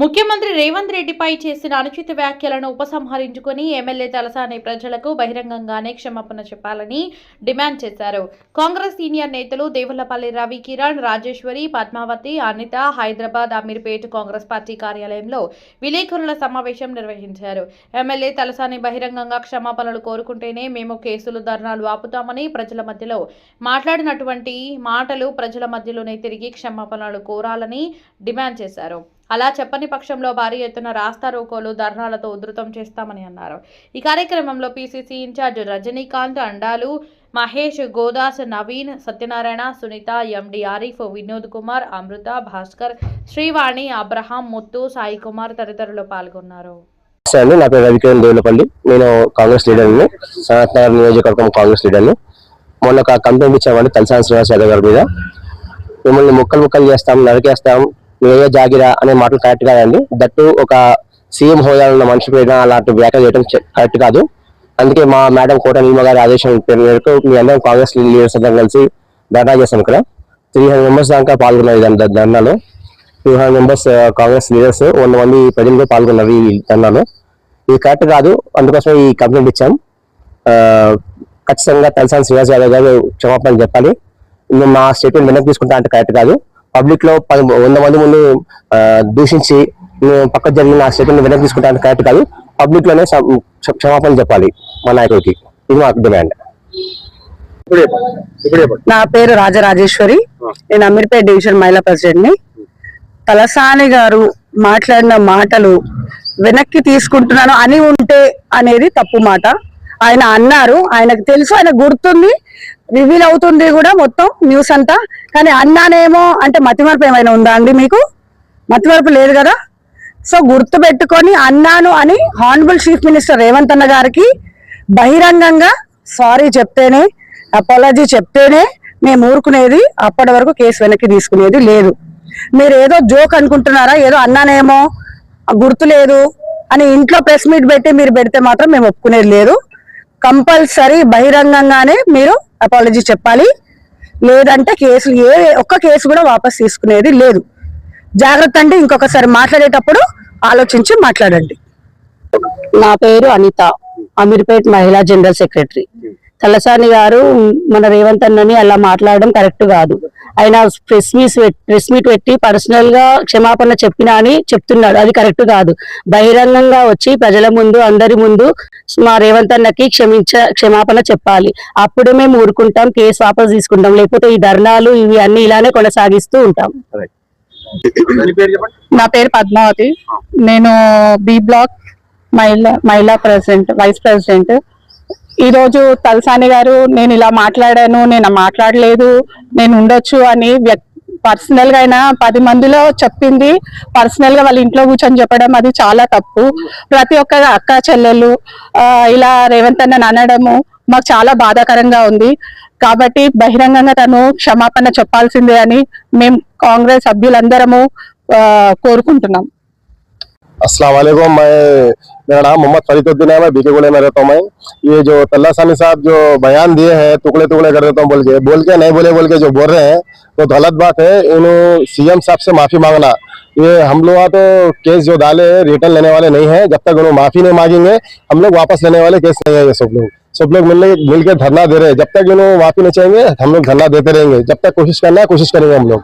ముఖ్యమంత్రి రేవంత్ రెడ్డిపై చేసిన అనుచిత వ్యాఖ్యలను ఉపసంహరించుకొని ఎమ్మెల్యే తలసాని ప్రజలకు బహిరంగంగానే క్షమాపణ చెప్పాలని డిమాండ్ చేశారు. కాంగ్రెస్ సీనియర్ నేతలు దేవులపల్లి రవి కిరణ్ రాజేశ్వరి పద్మావతి అనిత హైదరాబాద్ అమీర్పేట్ కాంగ్రెస్ పార్టీ కార్యాలయంలో విలేకరుల సమావేశం నిర్వహించారు. ఎమ్మెల్యే తలసాని బహిరంగంగా క్షమాపణలు కోరుకుంటేనే మేము కేసులు ధర్నాలు ఆపుతామని ప్రజల మధ్యలో మాట్లాడినటువంటి మాటలు ప్రజల మధ్యలోనే తిరిగి క్షమాపణలు కోరాలని డిమాండ్ చేశారు. అలా చెప్పని పక్షంలో భారీ ఎత్తున రాస్తా రోకోలు ధర్నాలతో ఉధృతం చేస్తామని అన్నారు. ఈ కార్యక్రమంలో PCC incharge Rajinikanth Andalu Mahesh Godas Naveen Satyanarayana Sunitha MD Arif Vinod Kumar Amrutha Bhaskar Srivani Abraham Muthu Sai Kumar తదితరులు పాల్గొన్నారు. అండి. నా పేరు రవికిరణ్ దేవులపల్లి నేను కాంగ్రెస్ లీడర్ని సనత్నగర్ నియోజకవర్గం కాంగ్రెస్ లీడర్ని. మొన్న ఒక కంప్లైంట్ ఇచ్చామండి తలసాని శ్రీనివాస్ యాదవ్ గారి మీద. మిమ్మల్ని ముక్కలు ముక్కలు చేస్తాం నరికేస్తాం మేయో జాగిరా అనే మాటలు కరెక్ట్ కాదండి. దట్టు ఒక సీఎం హోదా ఉన్న మనిషి పైన అలాంటి వ్యాఖ్యలు చేయడం కరెక్ట్ కాదు. అందుకే మా మేడం కోట నీలిమ గారి ఆదేశం మేరకు మీ అందరం కాంగ్రెస్ లీడర్స్ అందరం కలిసి ధర్నా చేస్తాం ఇక్కడ. త్రీ హండ్రెడ్ మెంబర్స్ దాకా పాల్గొన్నారు ఈ ధర్నాలో. Two hundred members Congress leaders వంద మంది ప్రజలు పాల్గొన్నారు ఈ ధర్నాలో. ఇది కరెక్ట్ కాదు. అందుకోసం ఈ కంప్లైంట్ ఇచ్చాం. ఖచ్చితంగా తలసాని శ్రీనివాస్ యాదవ్ గారు క్షమాపణ చెప్పాలి. మా స్టేట్మెంట్ వెనక్కి తీసుకుంటా అంటే కరెక్ట్ కాదు. పబ్లిక్లో పది వంద మంది ముందు దూషించి పక్క జరిగిన ఆ స్టేట్మెంట్ వెనక్కి తీసుకుంటా అంటే కరెక్ట్ కాదు. పబ్లిక్లోనే క్ష- క్ష- క్షమాపణ చెప్పాలి మా నాయకుడికి. ఇది మాకు డిమాండ్. నా పేరు రాజరాజేశ్వరి. నేను అమీర్పేట్ డివిజన్ మహిళా ప్రెసిడెంట్ని తలసాని గారు మాట్లాడిన మాటలు వెనక్కి తీసుకుంటున్నాను. అని ఉంటే అనేది తప్పు మాట. ఆయన అన్నారు. ఆయనకు తెలుసు ఆయన గుర్తుంది. రివీల్ అవుతుంది కూడా మొత్తం న్యూస్ అంతా. కానీ అన్నానేమో అంటే మతిమరపు ఏమైనా ఉందా అండి మీకు? మతిమరపు లేదు కదా? సో గుర్తు పెట్టుకొని అన్నాను అని హానరబుల్ చీఫ్ మినిస్టర్ రేవంత్ అన్న గారికి బహిరంగంగా సారీ చెప్తేనే అపాలజీ చెప్తేనే మేము ఊరుకునేది అప్పటి వరకు కేసు వెనక్కి తీసుకునేది లేదు. మీరు ఏదో జోక్ అనుకుంటున్నారా? ఏదో అన్నానేమో గుర్తులేదు గుర్తు లేదు అని ఇంట్లో ప్రెస్ మీట్ పెట్టి మీరు పెడితే మాత్రం మేము ఒప్పుకునేది లేదు. కంపల్సరీ బహిరంగంగానే మీరు అపాలజీ చెప్పాలి. లేదంటే కేసులు ఏ ఒక్క కేసు కూడా వాపస్ తీసుకునేది లేదు. జాగ్రత్త అంటే ఇంకొకసారి మాట్లాడేటప్పుడు ఆలోచించి మాట్లాడండి. నా పేరు అనిత అమీర్పేట్ మహిళా జనరల్ సెక్రటరీ. తలసాని గారు మన రేవంత్ అన్నని అలా మాట్లాడడం కరెక్ట్ కాదు. ఆయన ప్రెస్ మీట్ ప్రెస్ మీట్ పెట్టి పర్సనల్గా క్షమాపణ చెప్పినా అని చెప్తున్నాడు. అది కరెక్ట్ కాదు. బహిరంగంగా వచ్చి ప్రజల ముందు అందరి ముందు మా రేవంత్ అన్నకి క్షమించ క్షమాపణ చెప్పాలి. అప్పుడు మేము ఊరుకుంటాం కేసు వాపస్ తీసుకుంటాం. లేకపోతే ఈ ధర్నాలు ఇవి అన్ని ఇలానే కొనసాగిస్తూ ఉంటాం. నా పేరు పద్మావతి. నేను బి బ్లాక్ మహిళా మహిళా ప్రెసిడెంట్ వైస్ ప్రెసిడెంట్ ఈరోజు తలసాని గారు నేను ఇలా మాట్లాడాను నేను మాట్లాడలేదు నేను ఉండొచ్చు అని పర్సనల్గా అయినా పది మందిలో చెప్పింది. పర్సనల్గా వాళ్ళ ఇంట్లో కూర్చొని చెప్పడం అది చాలా తప్పు. ప్రతి ఒక్క అక్క చెల్లెలు ఇలా రేవంత్ అన్న అనడము మాకు చాలా బాధాకరంగా ఉంది. కాబట్టి బహిరంగంగా తను క్షమాపణ చెప్పాల్సిందే అని మేము కాంగ్రెస్ సభ్యులందరము కోరుకుంటున్నాం. అస్సలం मेरा नाम मोहम्मद फरीदुद्दीन है, मैं बीके गोले में रहता हूँ मैं। ये जो तल्ला सानी साहब जो बयान दिए हैं टुकड़े टुकड़े कर देता हूँ बोल के। बोल के नहीं बोले, बोल के जो बोल रहे हैं, वो गलत बात है, इन्हों सीएम साहब से माफ़ी मांगना। ये हम लोग तो केस जो डाले रिटर्न लेने वाले नहीं है, जब तक उन्होंने माफ़ी नहीं मांगेंगे, हम लोग वापस लेने वाले केस नहीं है ये सब लोग। सब लोग मिलने मिल के धरना दे रहे हैं। जब तक इन्होंने माफ़ी नहीं चाहेंगे, हम लोग धरना देते रहेंगे। जब तक कोशिश करना है, कोशिश करेंगे हम लोग।